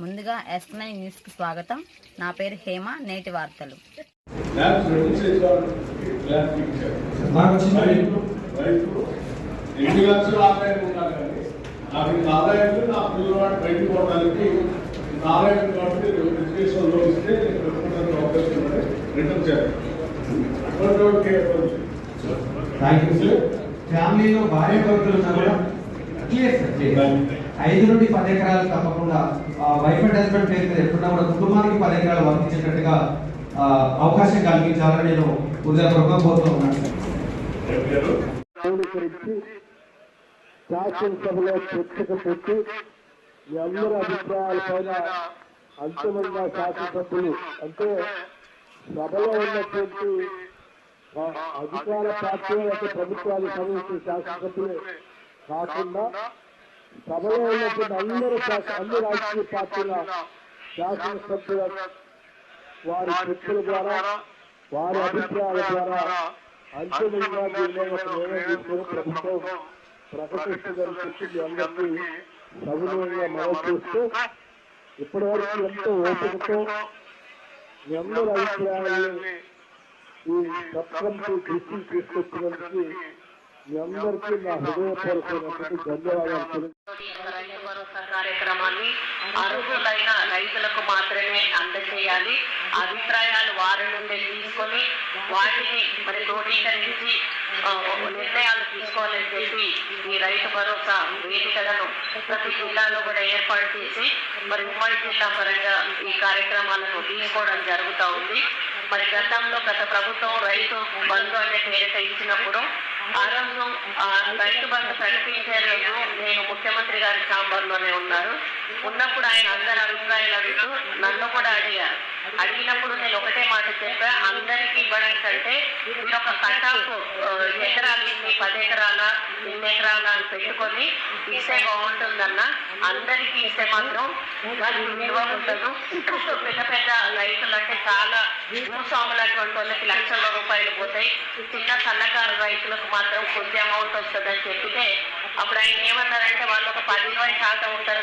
ముందుగా yes nine న్యూస్కి స్వాగతం. నా పేరు హేమ నేటి వార్తలు. ఎన్ని లక్షలు ఆదాయం ఉన్నా కానీ నాకు ఆదాయం నా పిల్లవాడు బయటకు పోవడానికి ఆదాయం కాబట్టి ఎడ్యుకేషన్ లోన్ ఇస్తే నేను అవకాశం రిటర్న్ చేయాలి. ఫ్యామిలీలో భార్య భర్తలు ఉన్నా కూడా ఐదు నుండి పది ఎకరాలు తప్పకుండా వైఫ్ అండ్ హస్బెండ్ పేరు మీద ఎప్పుడన్నా కూడా కుటుంబానికి పది ఎకరాలు వర్తించేటట్టుగా అవకాశం కల్పించాలని నేను హృదయపూర్వకంగా కోరుతూ ఉన్నాను సార్ శాసనసభలో చర్చకు పెట్టి మీ అభిప్రాయాలపైన అంతిమంగా శాసనసభ్యులు అంటే సభలో ఉన్నటువంటి అధికార పార్టీ లేకపోతే ప్రభుత్వానికి సంబంధించిన శాసనసభ్యులే కాకుండా సభలో ఉన్నటువంటి అందరూ అన్ని రాజకీయ పార్టీల శాసనసభ్యుల వారి చర్చల ద్వారా వారి అభిప్రాయాల ద్వారా అంతిమంగా నిర్ణయం ప్రభుత్వం ప్రకటిస్తుందని చెప్పి అందరికీ సవినయంగా మనవి చేస్తూ ఇప్పటివరకు ఎంతో ఓపికతో మీ అందరి అభిప్రాయాలని ఈ కమిటీ దృష్టికి తీసుకొచ్చినందుకు మీ అందరికీ నా హృదయపూర్వకమైనటువంటి ధన్యవాదాలు. రైతు భరోసా కార్యక్రమాన్ని అర్హులైన రైతులకు మాత్రమే అందజేయాలి అభిప్రాయాలు వారి నుండి తీసుకొని వాటిని మరి క్రోడీకరించి నిర్ణయాలు తీసుకోవాలని చెప్పి ఈ రైతు భరోసా వేదికలను ప్రతి జిల్లాలో కూడా ఏర్పాటు చేసి మరి ఉమ్మడి జిల్లా పరంగా ఈ కార్యక్రమాలను తీసుకోవడం జరుగుతూ ఉంది. మరి గతంలో గత ప్రభుత్వం రైతు బంధు అనే పేరిట ఇచ్చినప్పుడు ఆ రోజు ఆ రైతు బంధు ప్రకటించే రోజు నేను ముఖ్యమంత్రి గారి ఛాంబర్లోనే ఉన్నారు. ఉన్నప్పుడు ఆయన అందరి అభిప్రాయాలు అడుగుతూ నన్ను కూడా అడిగారు. అడిగినప్పుడు నేను ఒకటే మాట చెప్పా అందరికి ఇవ్వడం కంటే మీరు ఒక కటాఫ్ ఎకరాలు ఇన్ని పది ఎకరాల ఇన్ని ఎకరాల అని పెట్టుకొని ఇస్తే బాగుంటుందన్న అందరికీ ఇస్తే మాత్రం దానికి విలువ ఉండదు. పెద్ద పెద్ద రైతులు అంటే చాలా భూస్వాములు అటువంటి వాళ్ళకి లక్షల రూపాయలు పోతాయి. చిన్న సన్నకారు రైతులకు మాత్రం కొద్ది అమౌంట్ వస్తుందని చెప్పితే అప్పుడు ఆయన ఏమన్నారంటే వాళ్ళు ఒక పది ఇరవై శాతం ఉంటారు